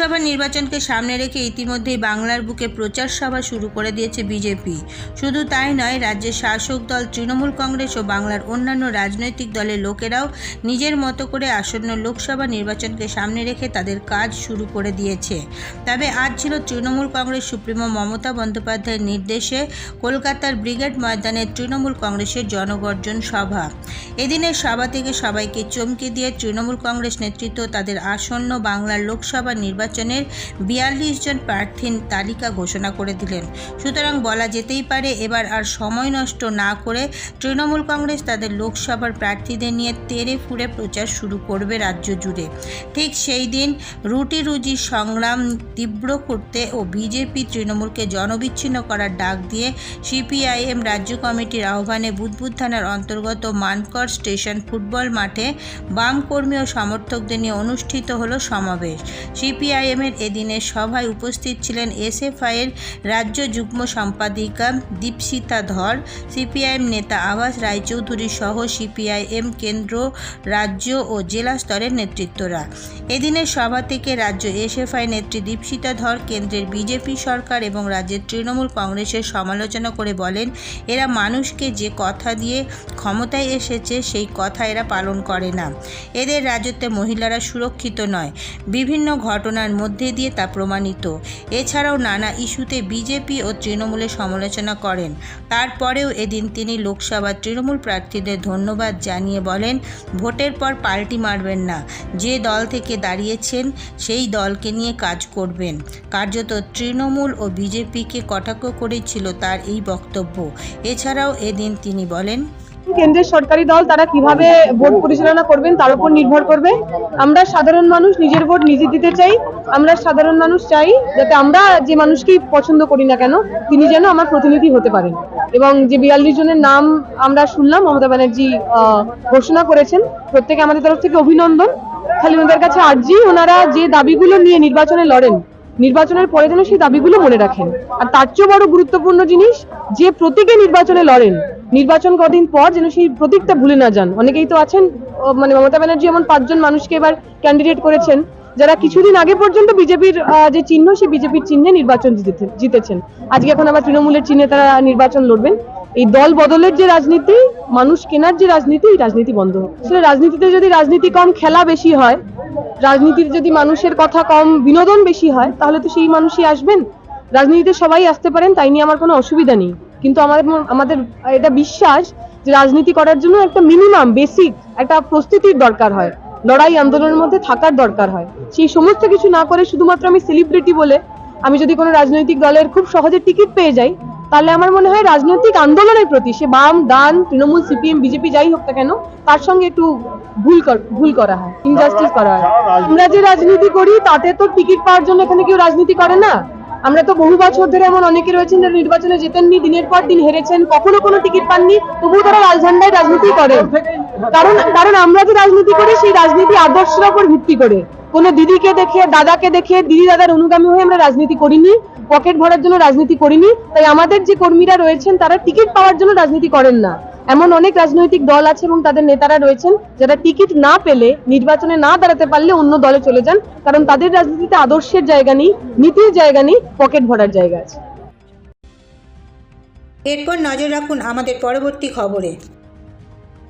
লোকসভা নির্বাচনকে সামনে রেখে ইতিমধ্যেই বাংলার বুকে প্রচার সভা শুরু করে দিয়েছে বিজেপি। শুধু তাই নয়, রাজ্যের শাসক দল তৃণমূল কংগ্রেস ও বাংলার অন্যান্য রাজনৈতিক দলের লোকেরাও নিজের মতো করে আসন্ন লোকসভা নির্বাচনকে সামনে রেখে তাদের কাজ শুরু করে দিয়েছে। তবে আজ ছিল তৃণমূল কংগ্রেস সুপ্রিমো মমতা বন্দ্যোপাধ্যায়ের নির্দেশে কলকাতার ব্রিগেড ময়দানে তৃণমূল কংগ্রেসের জনগর্জন সভা। এদিনের সভা থেকে সবাইকে চমকে দিয়ে তৃণমূল কংগ্রেস নেতৃত্ব তাদের আসন্ন বাংলার লোকসভা নির্বাচনের বিয়াল্লিশ জন প্রার্থীর তালিকা ঘোষণা করে দিলেন। সুতরাং বলা যেতেই পারে এবার আর সময় নষ্ট না করে তৃণমূল কংগ্রেস তাদের লোকসভার প্রার্থীদের নিয়ে তেরে ফুড়ে প্রচার শুরু করবে রাজ্য জুড়ে। ঠিক সেই দিন রুটি রুজি সংগ্রাম তীব্র করতে ও বিজেপি তৃণমূলকে জনবিচ্ছিন্ন করার ডাক দিয়ে সিপিআইএম রাজ্য কমিটির আহ্বানে বুধবুদ থানার অন্তর্গত মানকর স্টেশন ফুটবল মাঠে বাম কর্মী ও সমর্থকদের নিয়ে অনুষ্ঠিত হলো সমাবেশ। সিপিআইএমের এদিনের সভায় উপস্থিত ছিলেন এসএফআইয়ের রাজ্য যুগ্ম সম্পাদিকা দীপশিতা ধর, সিপিআইএম নেতা আবাস রায়চৌধুরী সহ সিপিআইএম কেন্দ্র, রাজ্য ও জেলা স্তরের নেতৃত্বরা। এদিনের সভা থেকে রাজ্য এসএফআই নেত্রী দীপশিতা ধর, কেন্দ্রের বিজেপি সরকার এবং রাজ্যের তৃণমূল কংগ্রেসের সমালোচনা করে বলেন, এরা মানুষকে যে কথা দিয়ে ক্ষমতায় এসেছে, সেই কথা এরা পালন করে না। এদের রাজত্বে মহিলারা সুরক্ষিত নয়। বিভিন্ন ঘটনার মধ্যে দিয়ে তা প্রমাণিত। এছাড়াও নানা ইস্যুতে বিজেপি ও তৃণমূলের সমালোচনা করেন। তারপরেও এদিন তিনি লোকসভা তৃণমূল প্রার্থীদের ধন্যবাদ জানিয়ে বলেন, ভোটের পর পাল্টি মারবেন না। যে দল থেকে দাঁড়িয়েছেন, সেই দলকে নিয়ে কাজ করবেন। কার্যত তৃণমূল ও বিজেপিকে কটাক্ষ করেছিল তার এই বক্তব্য। এছাড়াও এদিন তিনি বলেন কেন্দ্রের সরকারি দল, তারা কীভাবে ভোট পরিচালনা করবেন, তার উপর নির্ভর করবে। আমরা সাধারণ মানুষ, নিজের ভোট নিজে দিতে চাই। আমরা সাধারণ মানুষ চাই যাতে আমরা যে মানুষকেই পছন্দ করি না কেন, তিনি যেন আমার প্রতিনিধি হতে পারেন। এবং যে বিয়াল্লিশ জনের নাম আমরা শুনলাম, মমতা ব্যানার্জি ঘোষণা করেছেন, প্রত্যেকে আমাদের তরফ থেকে অভিনন্দন। খালি ওনাদের কাছে আর্জি, ওনারা যে দাবিগুলো নিয়ে নির্বাচনে লড়েন নির্বাচনের পরে যেন সেই দাবিগুলো মনে রাখেন। আর তার চেয়েও বড় গুরুত্বপূর্ণ জিনিস, যে প্রতীকে নির্বাচনে লড়েন, নির্বাচন কদিন পর যেন সেই প্রতীকটা ভুলে না যান। অনেকেই তো আছেন মানে মমতা ব্যানার্জি এমন পাঁচজন মানুষকে এবার ক্যান্ডিডেট করেছেন, যারা কিছুদিন আগে পর্যন্ত বিজেপির যে চিহ্ন, সেই বিজেপির চিহ্নে নির্বাচন জিতেছে- জিতেছেন। আজকে এখন আবার তৃণমূলের চিহ্নে তারা নির্বাচন লড়বেন। এই দল বদলের যে রাজনীতি, মানুষ কেনার যে রাজনীতি, এই রাজনীতি বন্ধ হোক। আসলে রাজনীতিতে যদি রাজনীতি কম, খেলা বেশি হয়, রাজনীতির যদি মানুষের কথা কম, বিনোদন বেশি হয়, তাহলে তো সেই মানুষই আসবেন। রাজনীতিতে সবাই আসতে পারেন, তাই নিয়ে আমার কোনো অসুবিধা নেই। কিন্তু আমাদের আমাদের এটা বিশ্বাস যে রাজনীতি করার জন্য একটা মিনিমাম বেসিক একটা প্রস্তুতির দরকার হয়। লড়াই আন্দোলনের মধ্যে থাকার দরকার হয়। সেই সমস্ত কিছু না করে শুধুমাত্র আমি সেলিব্রিটি বলে আমি যদি কোনো রাজনৈতিক দলের খুব সহজে টিকিট পেয়ে যাই তাহলে আমার মনে হয় রাজনৈতিক আন্দোলনের প্রতি সে বাম, ডান, তৃণমূল, সিপিএম, বিজেপি যাই হোক না কেন, তার সঙ্গে একটু ভুল ভুল করা হয় ইনজাস্টিস করা হয়। আমরা যে রাজনীতি করি, তাতে তো টিকিট পাওয়ার জন্য এখানে কেউ রাজনীতি করে না। আমরা তো বহু বছর ধরে এমন অনেকে রয়েছেন যারা নির্বাচনে জেতেননি, দিনের পর দিন হেরেছেন, কখনো কোনো টিকিট পাননি, তবুও তারা লালঝান্ডায় রাজনীতি করে কারণ কারণ আমরা যে রাজনীতি করি, সেই রাজনীতি আদর্শের উপর ভিত্তি করে। কোনো দিদিকে দেখে দাদাকে দেখে দিদি দাদার অনুগামী হয়ে আমরা রাজনীতি করিনি, পকেট ভরার জন্য রাজনীতি করিনি, তাই আমাদের যে কর্মীরা রয়েছেন তারা টিকিট পাওয়ার জন্য রাজনীতি করেন না। এমন অনেক রাজনৈতিক দল আছে এবং তাদের নেতারা রয়েছেন যারা টিকিট না পেলে, নির্বাচনে না দাঁড়াতে পারলে অন্য দলে চলে যান, কারণ তাদের রাজনীতিতে আদর্শের জায়গা নেই, নীতির জায়গা নেই, পকেট ভরার জায়গা আছে। এরপর নজর রাখুন আমাদের পরবর্তী খবরে।